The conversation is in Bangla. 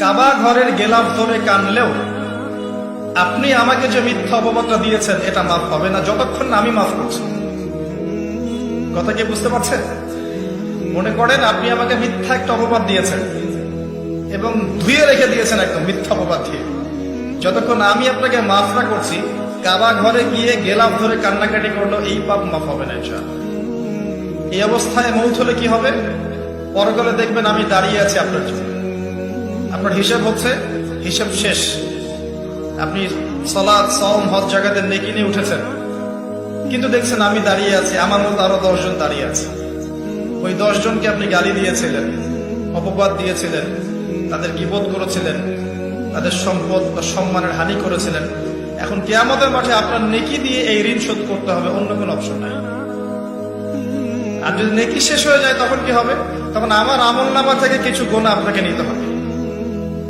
কাবা ঘরের গেলাফ ধরে কানলেও আপনি আমাকে যে মিথ্যা অপবাদটা দিয়েছেন, এটা মাফ হবে না। যতক্ষণ না আমি মাফ করছি। কথা কি বুঝতে পারছেন? মনে করেন আপনি আমাকে মিথ্যা একটা অপবাদ দিয়েছেন এবং ধুয়ে রেখে দিয়েছেন একদম মিথ্যা অপবাদ দিয়ে। যতক্ষণ আমি আপনাকে মাফ না করছি, কাবা ঘরে গিয়ে গেলাফ ধরে কান্নাকাটি করল, এই পাপ মাফ হবে না। এই অবস্থায় মৌত হলে কি হবে? পরকালে দেখবেন আমি দাঁড়িয়ে আছি আপনার জন্য। আপনার হিসাব হচ্ছে, হিসাব শেষ। আপনি সলাদ সম হজ জায়গাতে নেকি নিয়ে উঠেছেন। কিন্তু দেখছেন আমি দাঁড়িয়ে আছি, আমার মতো আরও দশজন দাঁড়িয়ে আছে। ওই দশজনকে আপনি গালি দিয়েছিলেন, অপবাদ দিয়েছিলেন, তাদের গিবোধ করেছিলেন, তাদের সম্পদ বা সম্মানের হানি করেছিলেন। এখন কেয়ামতের মাঠে আপনার নেকি দিয়ে এই ঋণ শোধ করতে হবে, অন্য কোনো অপশন নাই। আর যদি নেকি শেষ হয়ে যায়, তখন কি হবে? তখন আমার আমল নামা থেকে কিছু গোনা আপনাকে নিতে হবে।